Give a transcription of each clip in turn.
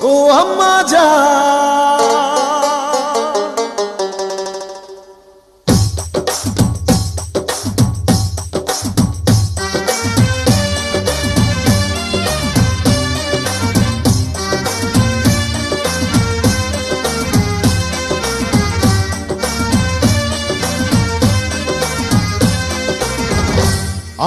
ও আম্মা যা।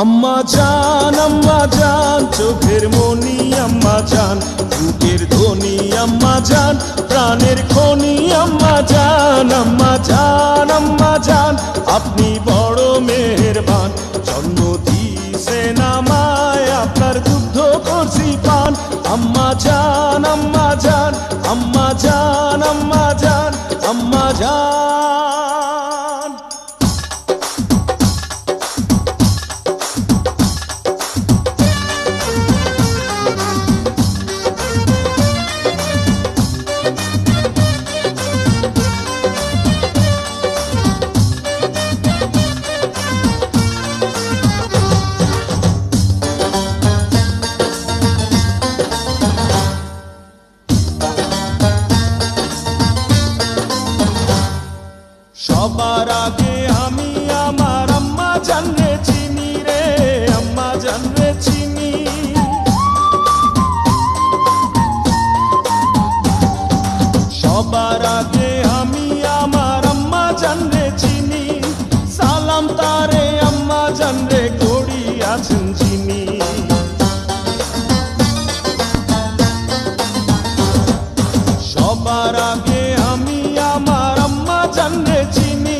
আম্মা জান আম্মা জান চোখের মনি আম্মা জান বুকের ধ্বনি আম্মা জান, প্রাণের খনি আম্মা জান আম্মা জান আম্মা জান। আপনি বড় মেহেরবান, জন্ম দিয়েছেন আমায় আপনার দুগ্ধ করছি পান। আম্মা জান আম্মা জান আম্মা জান, আম্মা সবার আগে সবার আগে আমি আমার আম্মা জানরে চিনি।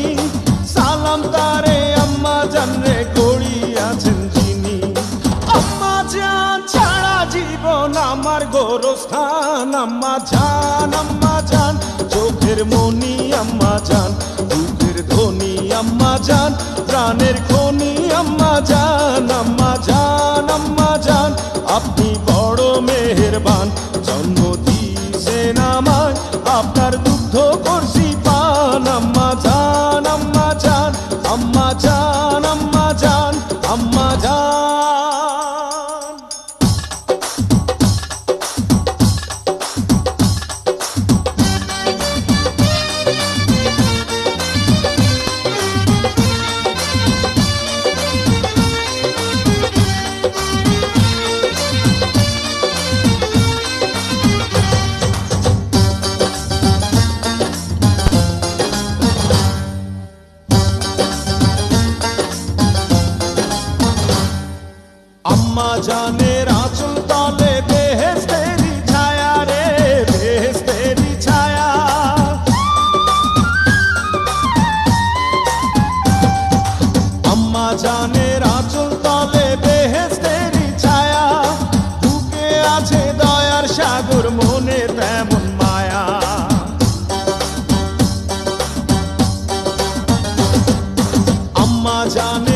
সালাম তারে আম্মা জানরে করি আছেন চিনি আম্মা জান ছাড়া জীবন আমার গোরস্থান। আম্মা জান আম্মা জান, চোখের মনি আম্মা জান, বুকের ধ্বনি আম্মা জান, প্রাণের খনি আম্মা জান আম্মা জান আম্মা জান। আপনি আম্মা জানের আঁচল তলে বেহেস্তেরি ছায়া রে বেহেস্তেরি ছায়া। আম্মা তলে বেহেস্তেরি ছায়া আছে দয়ার সাগর, মনে তেমন মায়া। আম্মা জানের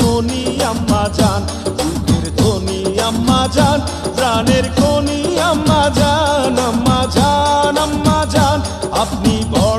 চোখের আম্মা যান বুকের ধ্বনি আম্মা যান প্রাণের খনি আম্মা জান আম্মা জান, আম্মা যান আপনি বড়